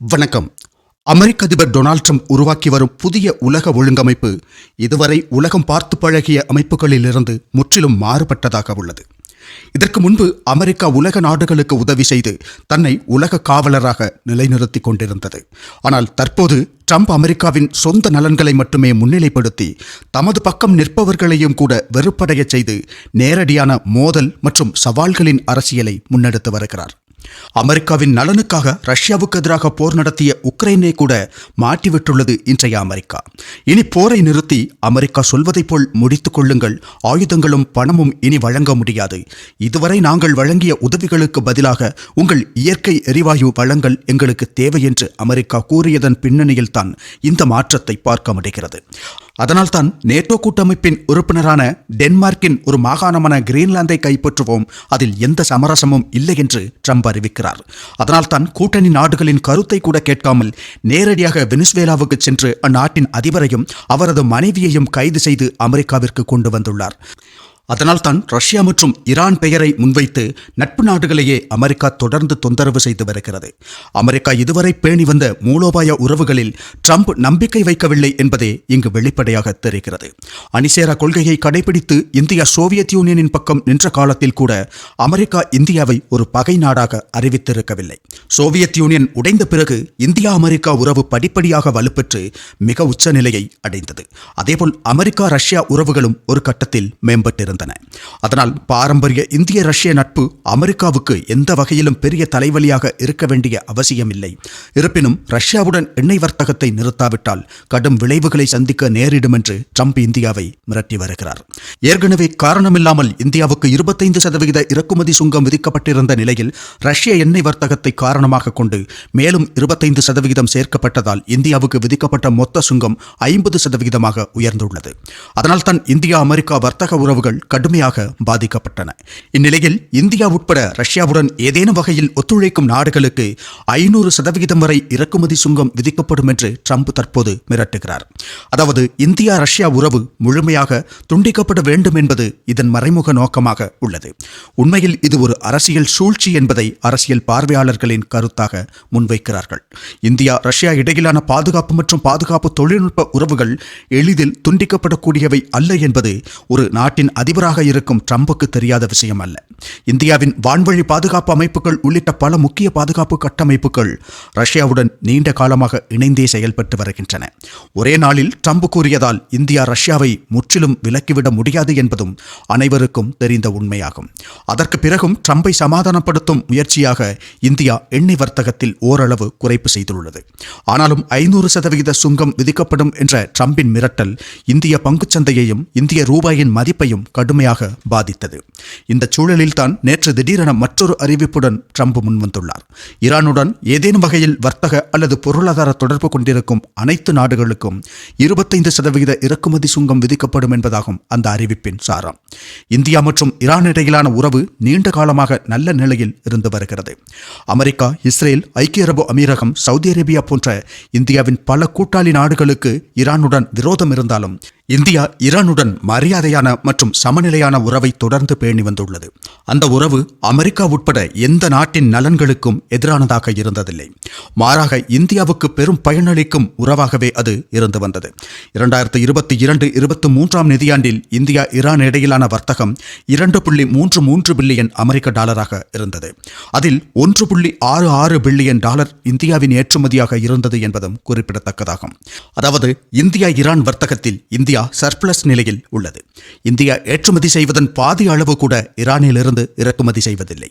வணக்கம். அமெரிக்க அதிபர் Donald Trump உருவாக்கி வரும் புதிய உலக ஒழுங்கமைப்பு இதுவரை உலகம் பார்த்து பழகிய அமைப்புகளிலிருந்து முற்றிலும் மாறுபட்டதாக உள்ளது. இதற்கு முன்பு அமெரிக்கா உலக நாடுகளுக்கு உதவி செய்து தன்னை உலக காவலராக நிலைநிறுத்திக் கொண்டிருந்தது. ஆனால் தற்போது ட்ரம்ப் அமெரிக்காவின் சொந்த நலன்களை மட்டுமே முன்னிலைப்படுத்தி தமது பக்கம் நிற்பவர்களையும் கூட வெறுப்படையச் செய்து நேரடியான மோதல் மற்றும் சவால்களின் அரசியலை முன்னெடுத்து வருகிறார். அமெரிக்காவின் நலனுக்காக ரஷ்யாவுக்கு எதிராக போர் நடத்திய உக்ரைனை கூட மாட்டிவிட்டுள்ளது இன்றைய அமெரிக்கா. இனி போரை நிறுத்தி அமெரிக்கா சொல்வதைப் போல் முடித்துக் கொள்ளுங்கள். ஆயுதங்களும் பணமும் இனி வழங்க முடியாது. இதுவரை நாங்கள் வழங்கிய உதவிகளுக்கு பதிலாக உங்கள் இயற்கை எரிவாயு வளங்கள் எங்களுக்கு தேவை என்று அமெரிக்கா கூறியதன் பின்னணியில்தான் இந்த மாற்றத்தை பார்க்க முடிகிறது. அதனால்தான் நேட்டோ கூட்டமைப்பின் உறுப்பினரான டென்மார்க்கின் ஒரு மாகாணமான கிரீன்லாந்தை கைப்பற்றுவோம். அதில் எந்த சமரசமும் இல்லை என்று ட்ரம்ப் அறிவிக்கிறார். அதனால்தான் கூட்டணி நாடுகளின் கருத்தை கூட கேட்காமல் நேரடியாக வெனிசுவேலாவுக்கு சென்று அந்நாட்டின் அதிபரையும் அவரது மனைவியையும் கைது செய்து அமெரிக்காவிற்கு கொண்டு வந்துள்ளார். அதனால்தான் ரஷ்யா மற்றும் ஈரான் பெயரை முன்வைத்து நட்பு நாடுகளையே அமெரிக்கா தொடர்ந்து தொந்தரவு செய்து வருகிறது. அமெரிக்கா இதுவரை பேணி வந்த மூலோபாய உறவுகளில் ட்ரம்ப் நம்பிக்கை வைக்கவில்லை என்பதே இங்கு வெளிப்படையாக தெரிகிறது. அணிசேரா கொள்கையை கடைபிடித்து இந்தியா சோவியத் யூனியனின் பக்கம் நின்ற காலத்தில் கூட அமெரிக்கா இந்தியாவை ஒரு பகை நாடாக அறிவித்திருக்கவில்லை. சோவியத் யூனியன் உடைந்த பிறகு இந்தியா அமெரிக்கா உறவு படிப்படியாக வலுப்பெற்று மிக உச்ச நிலையை அடைந்தது. அதேபோல் அமெரிக்கா ரஷ்யா உறவுகளும் ஒரு கட்டத்தில் மேம்பட்டிருந்தது வந்தன அதனால் பாரம்பரிய இந்திய ரஷ்ய நட்பு அமெரிக்காவுக்கு எந்த வகையிலும் பெரிய தலைவலியாக இருக்க வேண்டிய அவசியமில்லை. இருப்பினும் ரஷ்யாவுடன் எண்ணெய் வர்த்தகத்தை நிறுத்தாவிட்டால் கடும் விளைவுகளை சந்திக்க நேரிடும் என்று ட்ரம்ப் இந்தியாவை மிரட்டி வருகிறார். ஏற்கனவே காரணமில்லாமல் இந்தியாவுக்கு இருபத்தைந்து சதவிகித இறக்குமதி சுங்கம் விதிக்கப்பட்டிருந்த நிலையில் ரஷ்ய எண்ணெய் வர்த்தகத்தை காரணமாக கொண்டு மேலும் இருபத்தைந்து சதவிகிதம் சேர்க்கப்பட்டதால் இந்தியாவுக்கு விதிக்கப்பட்ட மொத்த சுங்கம் ஐம்பது சதவிகிதமாக உயர்ந்துள்ளது. அதனால்தான் இந்தியா அமெரிக்கா வர்த்தக உறவுகள் கடுமையாக பாதிக்கப்பட்டன. இந்நிலையில் இந்தியா உட்பட ரஷ்யாவுடன் ஏதேனும் வகையில் ஒத்துழைக்கும் நாடுகளுக்கு ஐநூறு சதவிகிதம் வரை இறக்குமதி சுங்கம் விதிக்கப்படும் என்று ட்ரம்ப் தற்போது மிரட்டுகிறார். அதாவது இந்தியா ரஷ்யா உறவு முழுமையாக துண்டிக்கப்பட வேண்டும் என்பது இதன் மறைமுக நோக்கமாக உள்ளது. உண்மையில் இது ஒரு அரசியல் சூழ்ச்சி என்பதை அரசியல் பார்வையாளர்களின் கருத்தாக முன்வைக்கிறார்கள். இந்தியா ரஷ்யா இடையிலான பாதுகாப்பு மற்றும் பாதுகாப்பு தொழில்நுட்ப உறவுகள் எளிதில் துண்டிக்கப்படக்கூடியவை அல்ல என்பது ஒரு நாட்டின் அதிபர் அதிபராக இருக்கும் ட்ரம்புக்கு தெரியாத விஷயம் அல்ல. இந்தியாவின் வான்வழி பாதுகாப்பு அமைப்புகள் உள்ளிட்ட பல முக்கிய பாதுகாப்பு கட்டமைப்புகள் ரஷ்யாவுடன் நீண்ட காலமாக இணைந்தே செயல்பட்டு வருகின்றன. ஒரே நாளில் ட்ரம்ப் கூறியதால் இந்தியா ரஷ்யாவை முற்றிலும் விலக்கிவிட முடியாது என்பதும் அனைவருக்கும் தெரிந்த உண்மையாகும். அதற்கு பிறகும் ட்ரம்பை சமாதானப்படுத்தும் முயற்சியாக இந்தியா எண்ணெய் வர்த்தகத்தில் ஓரளவு குறைப்பு செய்துள்ளது. ஆனாலும் ஐநூறு சதவிகித சுங்கம் விதிக்கப்படும் என்ற ட்ரம்பின் மிரட்டல் இந்திய பங்குச்சந்தையையும் இந்திய ரூபாயின் மதிப்பையும் கடுமையாக பாதித்தது. இந்த சூழலில்தான் நேற்று திடீரென மற்றொரு அறிவிப்புடன் ட்ரம்ப் முன்வந்துள்ளார். ஈரானுடன் ஏதேனும் வகையில் வர்த்தக அல்லது பொருளாதார தொடர்பு கொண்டிருக்கும் அனைத்து நாடுகளுக்கும் இருபத்தைந்து சதவிகித இறக்குமதி சுங்கம் விதிக்கப்படும் என்பதாகும் அந்த அறிவிப்பின் சாரம். இந்தியா மற்றும் ஈரான் இடையிலான உறவு நீண்ட காலமாக நல்ல நிலையில் இருந்து வருகிறது. அமெரிக்கா இஸ்ரேல் ஐக்கிய அரபு அமீரகம் சவுதி அரேபியா போன்ற இந்தியாவின் பல கூட்டாளி நாடுகளுக்கு ஈரானுடன் விரோதம் இருந்தாலும் இந்தியா ஈரானுடன் மரியாதையான மற்றும் சமநிலையான உறவை தொடர்ந்து பேணி வந்துள்ளது. அந்த உறவு அமெரிக்கா உட்பட எந்த நாட்டின் நலன்களுக்கும் எதிரானதாக இருந்ததில்லை. மாறாக இந்தியாவுக்கு பெரும் பயனளிக்கும் உறவாகவே அது இருந்து வந்தது. இரண்டாயிரத்து இருபத்தி இரண்டு இருபத்தி மூன்றாம் நிதியாண்டில் இந்தியா ஈரான் இடையிலான வர்த்தகம் இரண்டு புள்ளி மூன்று மூன்று பில்லியன் அமெரிக்க டாலராக இருந்தது. அதில் ஒன்று புள்ளி ஆறு ஆறு பில்லியன் டாலர் இந்தியாவின் ஏற்றுமதியாக இருந்தது என்பதும் குறிப்பிடத்தக்கதாகும். அதாவது இந்தியா ஈரான் வர்த்தகத்தில் இந்தியா சர்ப்ளஸ் நிலையில் உள்ளது. இந்தியா ஏற்றுமதி செய்வதன் பாதி அளவு கூட ஈரானிலிருந்து இறக்குமதி செய்வதில்லை.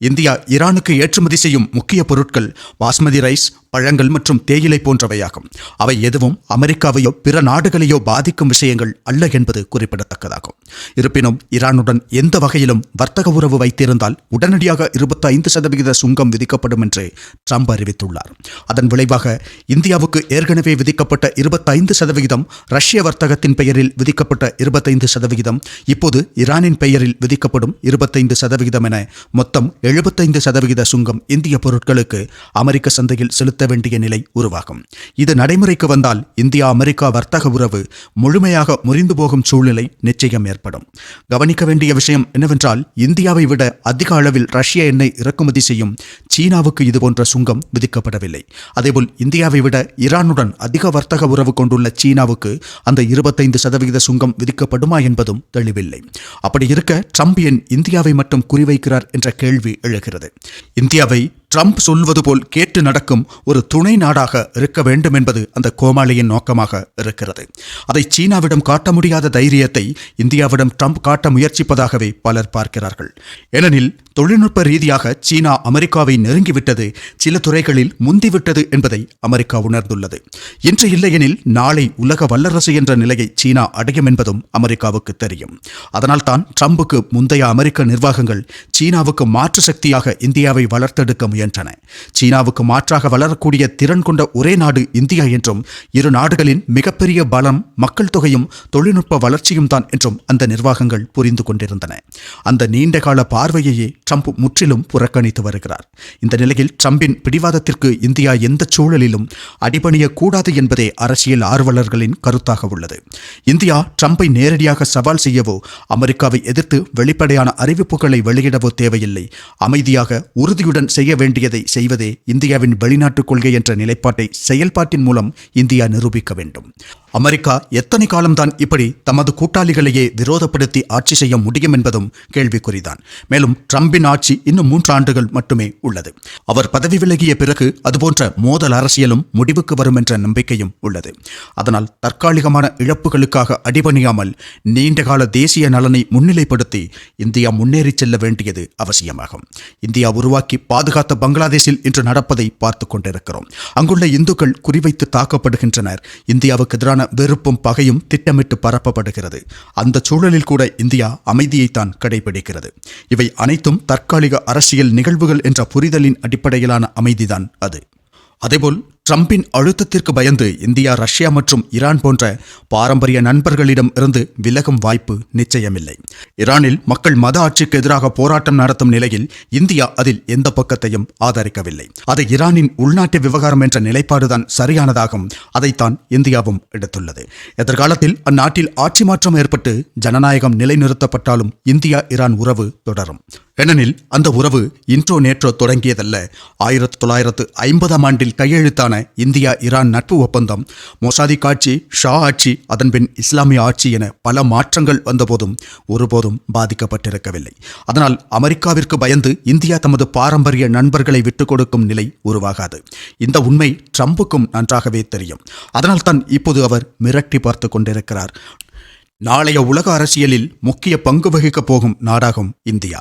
இந்தியா ஈரானுக்கு ஏற்றுமதி செய்யும் முக்கிய பொருட்கள் பாஸ்மதி ரைஸ் பழங்கள் மற்றும் தேயிலை போன்றவையாகும். அவை எதுவும் அமெரிக்காவையோ பிற நாடுகளையோ பாதிக்கும் விஷயங்கள் அல்ல என்பது குறிப்பிடத்தக்கதாகும். இருப்பினும் ஈரானுடன் எந்த வகையிலும் வர்த்தக உறவு வைத்திருந்தால் உடனடியாக இருபத்தி ஐந்து சதவிகித சுங்கம் விதிக்கப்படும் என்று ட்ரம்ப் அறிவித்துள்ளார். அதன் விளைவாக இந்தியாவுக்கு ஏற்கனவே விதிக்கப்பட்ட இருபத்தைந்து சதவிகிதம் ரஷ்ய வர்த்தகத்தின் பெயரில் விதிக்கப்பட்ட இருபத்தைந்து சதவிகிதம் இப்போது ஈரானின் பெயரில் விதிக்கப்படும் இருபத்தைந்து சதவிகிதம் என மொத்தம் எழுபத்தைந்து சதவிகித சுங்கம் இந்திய பொருட்களுக்கு அமெரிக்க சந்தையில் செலுத்த செலுத்த வேண்டிய நிலை உருவாகும். இது நடைமுறைக்கு வந்தால் இந்தியா அமெரிக்கா வர்த்தக உறவு முழுமையாக முறிந்து போகும் சூழ்நிலை நிச்சயம் ஏற்படும். கவனிக்க வேண்டிய விஷயம் என்னவென்றால் இந்தியாவை விட அதிக அளவில் ரஷ்ய எண்ணெய் இறக்குமதி செய்யும் சீனாவுக்கு இதுபோன்ற சுங்கம் விதிக்கப்படவில்லை. அதேபோல் இந்தியாவை விட ஈரானுடன் அதிக வர்த்தக உறவு கொண்டுள்ள சீனாவுக்கு அந்த இருபத்தைந்து சதவிகித சுங்கம் விதிக்கப்படுமா என்பதும் தெளிவில்லை. அப்படி இருக்க ட்ரம்ப் ஏன் இந்தியாவை மட்டும் குறிவைக்கிறார் என்ற கேள்வி எழுகிறது. இந்தியாவை ட்ரம்ப் சொல்வது போல் கேட்டு நடக்கும் ஒரு துணை நாடாக இருக்க வேண்டும் என்பது அந்த கோமாளியின் நோக்கமாக இருக்கிறது. அதை சீனாவிடம் காட்ட முடியாத தைரியத்தை இந்தியாவிடம் ட்ரம்ப் காட்ட முயற்சிப்பதாகவே பலர் பார்க்கிறார்கள். ஏனெனில் தொழில்நுட்ப ரீதியாக சீனா அமெரிக்காவை நெருங்கிவிட்டது சில துறைகளில் முந்திவிட்டது என்பதை அமெரிக்கா உணர்ந்துள்ளது. இன்று இல்லையெனில் நாளை உலக வல்லரசு என்ற நிலையை சீனா அடையும் என்பதும் அமெரிக்காவுக்கு தெரியும். அதனால் தான் ட்ரம்புக்கு முந்தைய அமெரிக்க நிர்வாகங்கள் சீனாவுக்கு மாற்று சக்தியாக இந்தியாவை வளர்த்தெடுக்க முயன்றன. சீனாவுக்கு மாற்றாக வளரக்கூடிய திறன் கொண்ட ஒரே நாடு இந்தியா என்றும் இரு நாடுகளின் மிகப்பெரிய பலம் மக்கள் தொகையும் தொழில்நுட்ப வளர்ச்சியும் தான் என்றும் அந்த நிர்வாகங்கள் புரிந்து கொண்டிருந்தன. அந்த நீண்டகால பார்வையையே ட்ரம்ப் முற்றிலும் புறக்கணித்து வருகிறார். இந்த நிலையில் ட்ரம்பின் பிடிவாதத்திற்கு இந்தியா எந்த சூழலிலும் அடிபணியக்கூடாது என்பதே அரசியல் ஆர்வலர்களின் கருத்தாக உள்ளது. இந்தியா ட்ரம்பை நேரடியாக சவால் செய்யவோ அமெரிக்காவை எதிர்த்து வெளிப்படையான அறிவிப்புகளை வெளியிடவோ தேவையில்லை. அமைதியாக உறுதியுடன் செய்ய வேண்டியதை செய்வதே இந்தியாவின் வெளிநாட்டுக் கொள்கை என்ற நிலைப்பாட்டை செயல்பாட்டின் மூலம் இந்தியா நிரூபிக்க வேண்டும். அமெரிக்கா எத்தனை காலம்தான் இப்படி தமது கூட்டாளிகளையே விரோதப்படுத்தி ஆட்சி செய்ய முடியும் என்பதும் கேள்விக்குறிதான். மேலும் ட்ரம்பின் ஆட்சி இன்னும் மூன்று ஆண்டுகள் மட்டுமே உள்ளது. அவர் பதவி விலகிய பிறகு அதுபோன்ற மோதல் அரசியலும் முடிவுக்கு வரும் என்ற நம்பிக்கையும் உள்ளது. அதனால் தற்காலிகமான இழப்புகளுக்காக அடிபணியாமல் நீண்டகால தேசிய நலனை முன்னிலைப்படுத்தி இந்தியா முன்னேறி செல்ல வேண்டியது அவசியமாகும். இந்தியா உருவாக்கி பாதுகாத்த பங்களாதேஷில் இன்று நடப்பதை பார்த்து கொண்டிருக்கிறோம். அங்குள்ள இந்துக்கள் குறிவைத்து தாக்கப்படுகின்றனர். இந்தியாவுக்கு எதிரான வெறுப்பும் பகையும் திட்டமிட்டு பரப்பப்படுகிறது. அந்த சூழலில் கூட இந்தியா அமைதியைத்தான் கடைபிடிக்கிறது. இவை அனைத்தும் தற்காலிக அரசியல் நிகழ்வுகள் என்ற புரிதலின் அடிப்படையிலான அமைதிதான் அது. அதேபோல் ட்ரம்பின் அழுத்தத்திற்கு பயந்து இந்தியா ரஷ்யா மற்றும் ஈரான் போன்ற பாரம்பரிய நண்பர்களிடம் இருந்து விலகும் வாய்ப்பு நிச்சயமில்லை. ஈரானில் மக்கள் மத ஆட்சிக்கு எதிராக போராட்டம் நடத்தும் நிலையில் இந்தியா அதில் எந்த பக்கத்தையும் ஆதரிக்கவில்லை. அது ஈரானின் உள்நாட்டு விவகாரம் என்ற நிலைப்பாடுதான் சரியானதாகும். அதைத்தான் இந்தியாவும் எடுத்துள்ளது. எதிர்காலத்தில் அந்நாட்டில் ஆட்சி மாற்றம் ஏற்பட்டு ஜனநாயகம் நிலைநிறுத்தப்பட்டாலும் இந்தியா ஈரான் உறவு தொடரும். ஏனெனில் அந்த உறவு இன்றோ நேற்றோ தொடங்கியதல்ல. ஆயிரத்தி தொள்ளாயிரத்து ஐம்பதாம் ஆண்டில் கையெழுத்தான இந்தியா ஈரான் நட்பு ஒப்பந்தம் மொசாதி ஆட்சி ஷா ஆட்சி அதன்பின் இஸ்லாமிய ஆட்சி என பல மாற்றங்கள் வந்தபோதும் ஒருபோதும் பாதிக்கப்பட்டிருக்கவில்லை. அதனால் அமெரிக்காவிற்கு பயந்து இந்தியா தமது பாரம்பரிய நண்பர்களை விட்டுக் கொடுக்கும் நிலை உருவாகாது. இந்த உண்மை ட்ரம்புக்கும் நன்றாகவே தெரியும். அதனால் தான் இப்போது அவர் மிரட்டி பார்த்து கொண்டிருக்கிறார். நாளைய உலக அரசியலில் முக்கிய பங்கு வகிக்கப் போகும் நாடாகும் இந்தியா.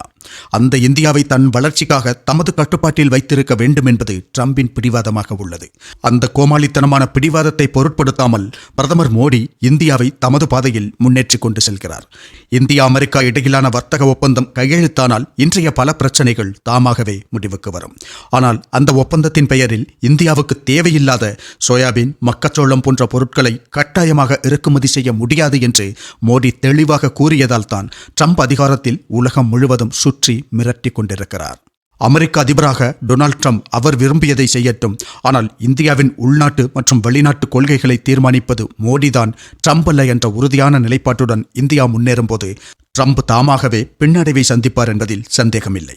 அந்த இந்தியாவை தன் வளர்ச்சிக்காக தமது கட்டுப்பாட்டில் வைத்திருக்க வேண்டும் என்பது ட்ரம்பின் பிடிவாதமாக உள்ளது. அந்த கோமாளித்தனமான பிடிவாதத்தை பொருட்படுத்தாமல் பிரதமர் மோடி இந்தியாவை தமது பாதையில் முன்னேற்றிக் கொண்டு செல்கிறார். இந்தியா அமெரிக்கா இடையிலான வர்த்தக ஒப்பந்தம் கையெழுத்தானால் இன்றைய பல பிரச்சனைகள் தாமாகவே முடிவுக்கு வரும். ஆனால் அந்த ஒப்பந்தத்தின் பெயரில் இந்தியாவுக்கு தேவையில்லாத சோயாபீன் மக்கச்சோளம் போன்ற பொருட்களை கட்டாயமாக இறக்குமதி செய்ய முடியாது என்று மோடி தெளிவாக கூறியதால் தான் ட்ரம்ப் அதிகாரத்தில் உலகம் முழுவதும் சுற்றி மிரட்டிக் கொண்டிருக்கிறார். அமெரிக்க அதிபராக டொனால்ட் ட்ரம்ப் அவர் விரும்பியதை செய்யட்டும். ஆனால் இந்தியாவின் உள்நாட்டு மற்றும் வெளிநாட்டு கொள்கைகளை தீர்மானிப்பது மோடிதான் ட்ரம்ப் அல்ல என்ற உறுதியான நிலைப்பாட்டுடன் இந்தியா முன்னேறும்போது ட்ரம்ப் தாமாகவே பின்னடைவை சந்திப்பார் என்பதில் சந்தேகமில்லை.